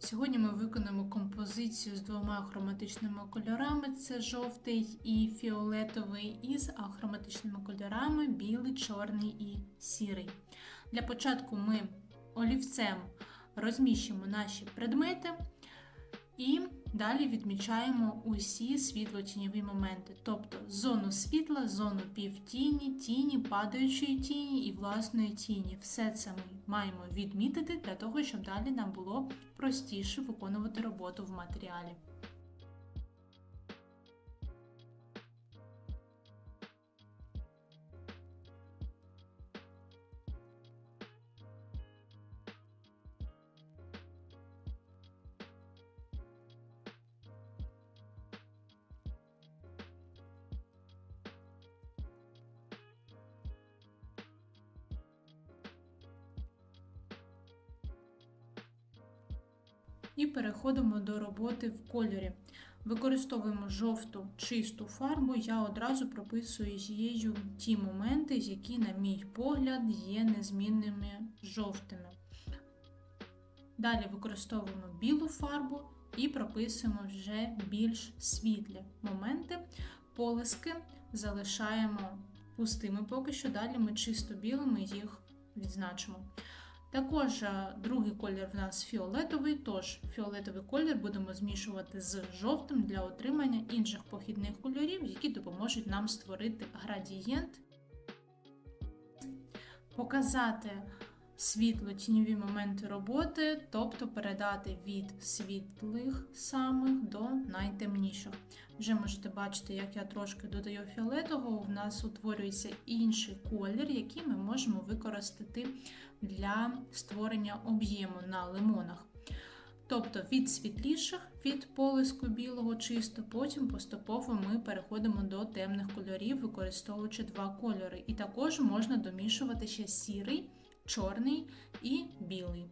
Сьогодні ми виконаємо композицію з двома хроматичними кольорами: це жовтий і фіолетовий, із ахроматичними кольорами білий, чорний і сірий. Для початку ми олівцем розміщимо наші предмети і далі відмічаємо усі світло-тіньові моменти, тобто зону світла, зону півтіні, тіні, падаючої тіні і власної тіні. Все це ми маємо відмітити для того, щоб далі нам було простіше виконувати роботу в матеріалі. І переходимо до роботи в кольорі. Використовуємо жовту чисту фарбу, я одразу прописую її ті моменти, які, на мій погляд, є незмінними жовтими. Далі використовуємо білу фарбу і прописуємо вже більш світлі моменти. Полиски залишаємо пустими поки що, далі ми чисто білими їх відзначимо. Також е, другий колір в нас фіолетовий, тож фіолетовий колір будемо змішувати з жовтим для отримання інших похідних кольорів, які допоможуть нам створити градієнт, показати світло-тіньові моменти роботи, тобто передати від світлих самих до найтемніших. Вже можете бачити, як я трошки додаю фіолетового, у нас утворюється інший колір, який ми можемо використати для створення об'єму на лимонах. Тобто від світліших, від полиску білого чисто, потім поступово ми переходимо до темних кольорів, використовуючи два кольори. І також можна домішувати ще сірий, чорний і білий.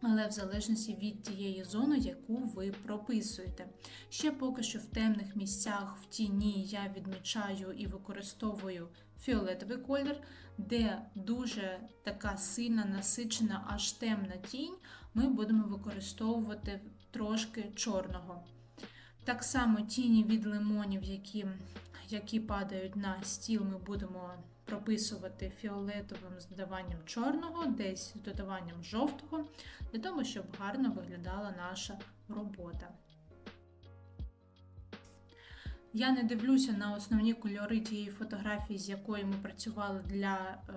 Але в залежності від тієї зони, яку ви прописуєте. Ще поки що в темних місцях в тіні я відмічаю і використовую фіолетовий колір, де дуже така сильна, насичена, аж темна тінь, ми будемо використовувати трошки чорного. Так само тіні від лимонів, які які падають на стіл, ми будемо прописувати фіолетовим з додаванням чорного, десь з додаванням жовтого, для того, щоб гарно виглядала наша робота. Я не дивлюся на основні кольори тієї фотографії, з якою ми працювали для е,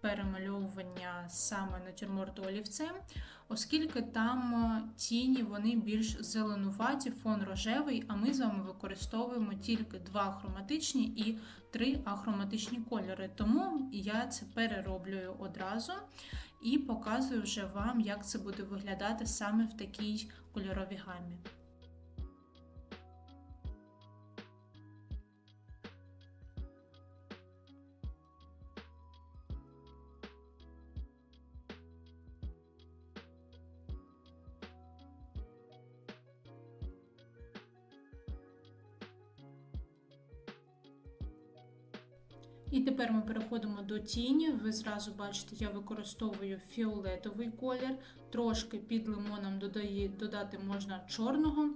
перемальовування саме натюрморту олівцем, оскільки там е, тіні вони більш зеленуваті, фон рожевий, а ми з вами використовуємо тільки два хроматичні і три ахроматичні кольори. Тому я це перероблюю одразу і показую вже вам, як це буде виглядати саме в такій кольоровій гамі. І тепер ми переходимо до тіні. Ви зразу бачите, я використовую фіолетовий колір, трошки під лимоном додає, додати можна чорного.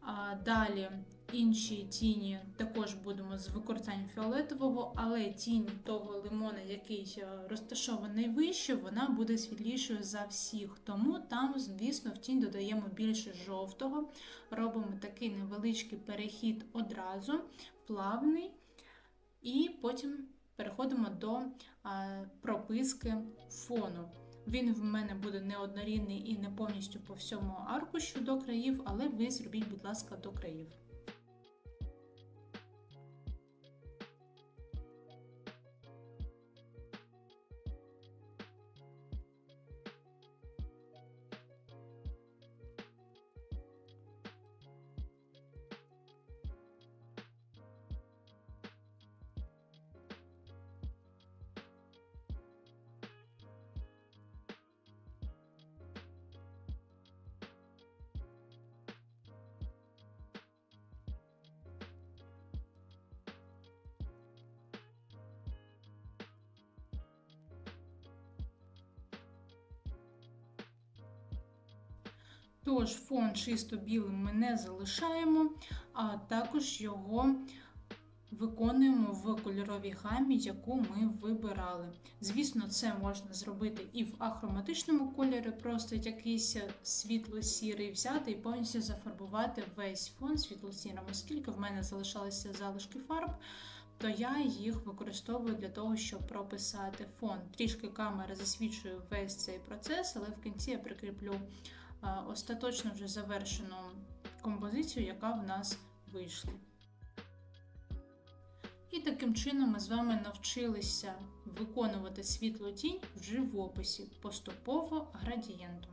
А Далі інші тіні також будемо з використанням фіолетового, але тінь того лимона, який е, розташований вище, вона буде світлішою за всіх. Тому там, звісно, в тінь додаємо більше жовтого. Робимо такий невеличкий перехід одразу, плавний. І потім переходимо до прописки фону. Він в мене буде неоднорідний і не повністю по всьому аркушу до країв, але ви зробіть, будь ласка, до країв. Тож фон чисто білим ми не залишаємо, а також його виконуємо в кольоровій гамі, яку ми вибирали. Звісно, це можна зробити і в ахроматичному кольорі, просто якийсь світло-сірий взяти і повністю зафарбувати весь фон світло-сірим. Оскільки в мене залишалися залишки фарб, то я їх використовую для того, щоб прописати фон. Трішки камера засвічує весь цей процес, але в кінці я прикріплю остаточно вже завершену композицію, яка в нас вийшла. І таким чином ми з вами навчилися виконувати світло тінь в живописі поступово градієнтом.